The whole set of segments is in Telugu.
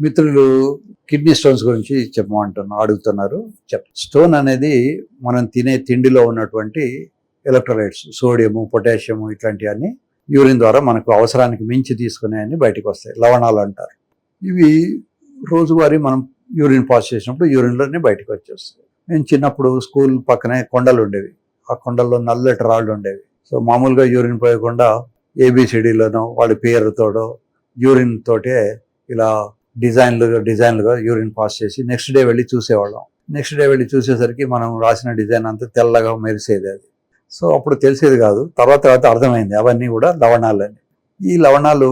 మిత్రులు కిడ్నీ స్టోన్స్ గురించి చెప్పమంటున్నారు అడుగుతున్నారు. చెప్ స్టోన్ అనేది మనం తినే తిండిలో ఉన్నటువంటి ఎలక్ట్రోలైట్స్ సోడియము పొటాషియము ఇట్లాంటివన్నీ యూరిన్ ద్వారా మనకు అవసరానికి మించి తీసుకునేవన్నీ బయటకు వస్తాయి లవణాలు అంటారు. ఇవి రోజువారీ మనం యూరిన్ పాస్ చేసినప్పుడు యూరిన్లోనే బయటకు వచ్చేస్తాయి నేను చిన్నప్పుడు స్కూల్ పక్కనే కొండలు ఉండేవి. ఆ కొండల్లో నల్లటి రాళ్ళు ఉండేవి. సో మామూలుగా యూరిన్ పోయకుండా ఏబిసిడిలోనో వాళ్ళ పేరుతోడో యూరిన్ తోటే ఇలా డిజైన్లు డిజైన్లుగా యూరిన్ పాస్ చేసి నెక్స్ట్ డే వెళ్ళి చూసేవాళ్ళం. నెక్స్ట్ డే వెళ్ళి చూసేసరికి మనం రాసిన డిజైన్ అంతా తెల్లగా మెరిసేది అది. సో అప్పుడు తెలిసేది కాదు. తర్వాత తర్వాత అర్థమైంది. అవన్నీ కూడా లవణాలని ఈ లవణాలు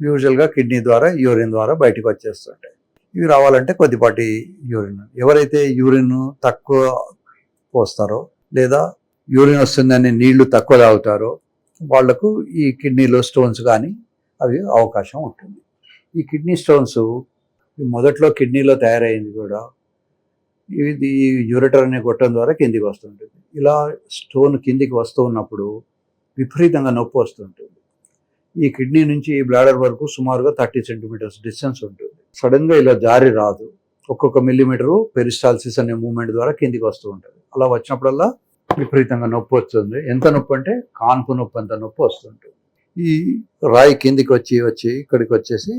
యూజువల్గా కిడ్నీ ద్వారా యూరిన్ ద్వారా బయటకు వచ్చేస్తుంటాయి. ఇవి రావాలంటే కొద్దిపాటి యూరిన్. ఎవరైతే యూరిన్ తక్కువ పోస్తారో లేదా యూరిన్ వస్తుందని నీళ్ళు తక్కువ తాగుతారో వాళ్ళకు ఈ కిడ్నీలో స్టోన్స్ కానీ అవి అవకాశం ఉంటుంది. ఈ కిడ్నీ స్టోన్స్ మొదట్లో కిడ్నీలో తయారైంది కూడా. ఇది ఈ యూరిటర్ అనే గొట్టం ద్వారా కిందికి వస్తుంటుంది. ఇలా స్టోన్ కిందికి వస్తూ ఉన్నప్పుడు విపరీతంగా నొప్పి వస్తుంటుంది. ఈ కిడ్నీ నుంచి ఈ బ్లాడర్ వరకు సుమారుగా థర్టీ సెంటీమీటర్స్ డిస్టెన్స్ ఉంటుంది. సడన్గా ఇలా జారి రాదు. ఒక్కొక్క మిల్లీమీటరు పెరిస్టాల్సిస్ అనే మూమెంట్ ద్వారా కిందికి వస్తూ ఉంటుంది. అలా వచ్చినప్పుడల్లా విపరీతంగా నొప్పి వస్తుంది. ఎంత నొప్పి అంటే కాన్పు నొప్పి అంత నొప్పి వస్తుంటుంది. ఈ రాయి కిందికి వచ్చి వచ్చి ఇక్కడికి వచ్చేసి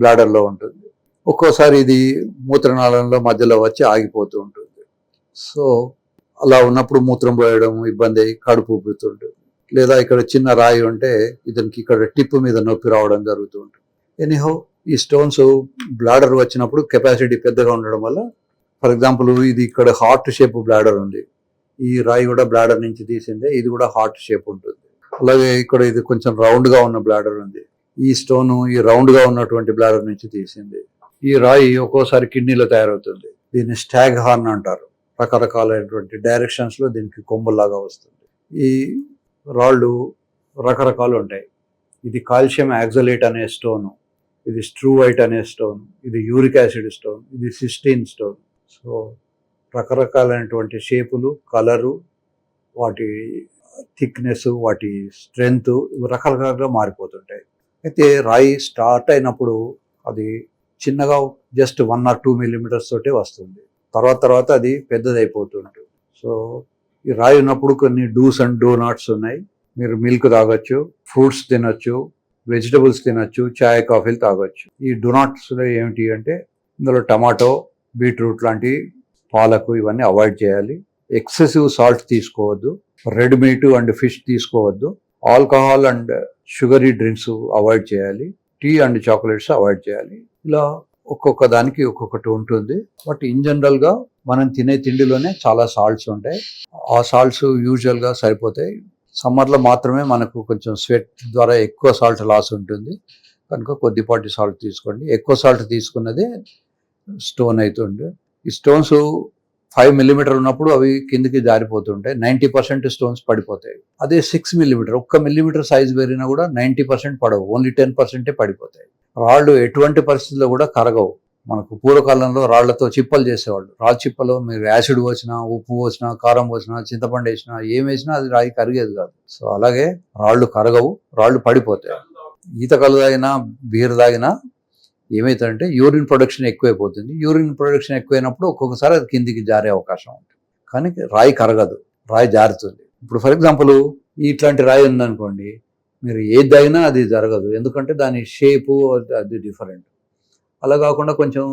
బ్లాడర్లో ఉంటుంది. ఒక్కోసారి ఇది మూత్రనాళంలో మధ్యలో వచ్చి ఆగిపోతూ ఉంటుంది. సో అలా ఉన్నప్పుడు మూత్రం పోయడం ఇబ్బంది అయ్యి కడుపు ఊపుతుంటుంది. లేదా ఇక్కడ చిన్న రాయి ఉంటే ఇతనికి ఇక్కడ టిప్ మీద నొప్పి రావడం జరుగుతూ ఉంటుంది ఎనీహో ఈ స్టోన్స్ బ్లాడర్ వచ్చినప్పుడు కెపాసిటీ పెద్దగా ఉండడం వల్ల ఫర్ ఎగ్జాంపుల్ ఇది ఇక్కడ హార్ట్ షేప్ బ్లాడర్ ఉంది. ఈ రాయి కూడా బ్లాడర్ నుంచి తీసిందే ఇది కూడా హార్ట్ షేప్ ఉంటుంది. అలాగే ఇక్కడ ఇది కొంచెం రౌండ్గా ఉన్న బ్లాడర్ ఉంది. ఈ స్టోన్ ఈ రౌండ్గా ఉన్నటువంటి బ్లాడర్ నుంచి తీసింది. ఈ రాయి ఒక్కోసారి కిడ్నీలో తయారవుతుంది. దీన్ని స్టాగ్ హార్న్ అంటారు. రకరకాలైనటువంటి డైరెక్షన్స్లో దీనికి కొమ్ములాగా వస్తుంది. ఈ రాళ్ళు రకరకాలు ఉంటాయి. ఇది కాల్షియం యాక్సలేట్ అనే స్టోన్ ఇది స్ట్రూవైట్ అనే స్టోన్ ఇది యూరిక్ యాసిడ్ స్టోన్ ఇది సిస్టీన్ స్టోన్. సో రకరకాలైనటువంటి షేపులు కలరు వాటి థిక్నెస్ వాటి స్ట్రెంగ్త్ రకరకాలుగా మారిపోతుంటాయి. అయితే రాయి స్టార్ట్ అయినప్పుడు అది చిన్నగా just one or two millimetres తోటే వస్తుంది. తర్వాత తర్వాత అది పెద్దదైపోతుంటుంది. సో ఈ రాయి ఉన్నప్పుడు కొన్ని డూస్ అండ్ డో నాట్స్ ఉన్నాయి. మీరు మిల్క్ తాగొచ్చు ఫ్రూట్స్ తినొచ్చు వెజిటబుల్స్ తినొచ్చు చాయ్ కాఫీలు తాగొచ్చు. ఈ డొనాట్స్లో ఏమిటి అంటే ఇందులో టమాటో బీట్రూట్ లాంటి పాలకు ఇవన్నీ అవాయిడ్ చేయాలి. ఎక్సెసివ్ సాల్ట్ తీసుకోవద్దు. రెడ్ మీట్ అండ్ ఫిష్ తీసుకోవద్దు. Alcohol and sugary drinks avoid చేయాలి. టీ అండ్ చాక్లెట్స్ అవాయిడ్ చేయాలి. ఇలా ఒక్కొక్క దానికి ఒక్కొక్కటి ఉంటుంది. బట్ ఇన్ జనరల్గా మనం తినే తిండిలోనే చాలా సాల్ట్స్ ఉంటాయి. ఆ సాల్ట్స్ యూజువల్గా సరిపోతాయి. సమ్మర్లో మాత్రమే మనకు కొంచెం స్వెట్ ద్వారా ఎక్కువ సాల్ట్ లాస్ ఉంటుంది. కనుక కొద్దిపాటి సాల్ట్ తీసుకోండి. ఎక్కువ సాల్ట్ తీసుకున్నదే స్టోన్ అవుతుంది ఈ స్టోన్స్ ఫైవ్ మిల్లీమీటర్ ఉన్నప్పుడు అవి కిందికి జారిపోతుంటాయి నైంటీ పర్సెంట్ స్టోన్స్ పడిపోతాయి. అదే సిక్స్ మిల్లీమీటర్ ఒక్క మిల్లీమీటర్ సైజ్ పెరిగినా కూడా నైంటీ పర్సెంట్ పడవు ఓన్లీ టెన్ పర్సెంటే పడిపోతాయి. రాళ్ళు ఎటువంటి పరిస్థితుల్లో కూడా కరగవు. మనకు పూర్వకాలంలో రాళ్ళతో చిప్పలు చేసేవాళ్ళు. రాళ్ళ చిప్పలో మీరు యాసిడ్ పోసినా ఉప్పు పోసినా కారం పోసినా చింతపండు వేసినా ఏం వేసినా అది రాయి కరిగేది కాదు. సో అలాగే రాళ్ళు కరగవు రాళ్ళు పడిపోతాయి. ఈత కళ్ళు తాగినా బీర్ తాగినా ఏమవుతుందంటే యూరిన్ ప్రొడక్షన్ ఎక్కువైపోతుంది. యూరిన్ ప్రొడక్షన్ ఎక్కువైనప్పుడు ఒక్కొక్కసారి అది కిందికి జారే అవకాశం ఉంటుంది. కానీ రాయి కరగదు. రాయి జారుతుంది. ఇప్పుడు ఫర్ ఎగ్జాంపుల్ ఇట్లాంటి రాయి ఉందనుకోండి మీరు ఏది అది జరగదు. ఎందుకంటే దాని షేపు అది డిఫరెంట్. అలా కాకుండా కొంచెం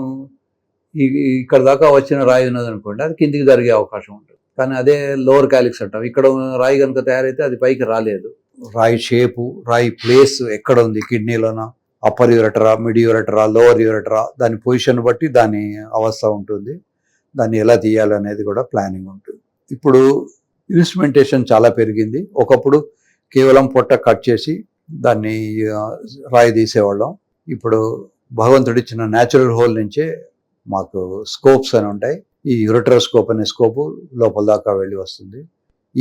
ఇక్కడ దాకా వచ్చిన రాయి ఉన్నది అనుకోండి అది కిందికి జరిగే అవకాశం ఉంటుంది. కానీ అదే లోవర్ క్యాలిక్స్ అంటాం. ఇక్కడ రాయి కనుక తయారైతే అది పైకి రాలేదు. రాయి షేపు రాయి ప్లేస్ ఎక్కడ ఉంది కిడ్నీలోన అప్పర్ యూరటరా మిడ్ యూరటరా లోవర్ యూరటరా దాని పొజిషన్ బట్టి దాని అవస్థ ఉంటుంది. దాన్ని ఎలా తీయాలి అనేది కూడా ప్లానింగ్ ఉంటుంది. ఇప్పుడు ఇన్స్ట్రుమెంటేషన్ చాలా పెరిగింది. ఒకప్పుడు కేవలం పొట్ట కట్ చేసి దాన్ని రాయి తీసేవాళ్ళం. ఇప్పుడు భగవంతుడు ఇచ్చిన న్యాచురల్ హోల్ నుంచే మాకు స్కోప్స్ అని ఉంటాయి. ఈ యురటర్ స్కోప్ అనే స్కోపు లోపల దాకా వెళ్ళి వస్తుంది.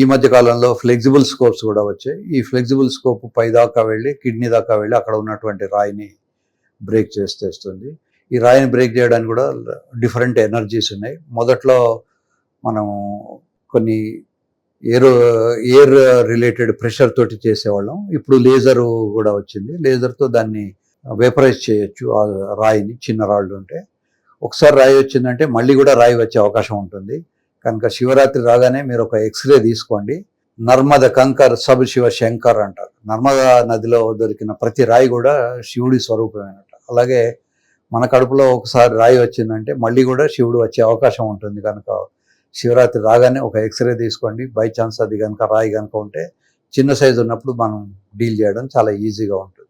ఈ మధ్య కాలంలో ఫ్లెక్సిబుల్ స్కోప్స్ కూడా వచ్చాయి. ఈ ఫ్లెక్సిబుల్ స్కోప్ పై దాకా వెళ్ళి కిడ్నీ దాకా వెళ్ళి అక్కడ ఉన్నటువంటి రాయిని బ్రేక్ చేస్తేస్తుంది ఈ రాయిని బ్రేక్ చేయడానికి కూడా డిఫరెంట్ ఎనర్జీస్ ఉన్నాయి. మొదట్లో మనం కొన్ని ఎయిర్ ఎయిర్ రిలేటెడ్ ప్రెషర్ తోటి చేసేవాళ్ళం. ఇప్పుడు లేజర్ కూడా వచ్చింది. లేజర్తో దాన్ని వేపరైజ్ చేయొచ్చు ఆ రాయిని చిన్న రాళ్ళు ఉంటే. ఒకసారి రాయి వచ్చిందంటే మళ్ళీ కూడా రాయి వచ్చే అవకాశం ఉంటుంది. కనుక శివరాత్రి రాగానే మీరు ఒక ఎక్స్రే తీసుకోండి. నర్మద కంకర్ సబ్ శివ శంకర్ అంటారు. నర్మదా నదిలో దొరికిన ప్రతి రాయి కూడా శివుడి స్వరూపమేనట. అలాగే మన కడుపులో ఒకసారి రాయి వచ్చిందంటే మళ్ళీ కూడా శివుడు వచ్చే అవకాశం ఉంటుంది కనుక శివరాత్రి రాగానే ఒక ఎక్స్రే తీసుకోండి. బై ఛాన్స్ అది కనుక రాయి కనుక ఉంటే చిన్న సైజు ఉన్నప్పుడు మనం డీల్ చేయడం చాలా ఈజీగా ఉంటుంది.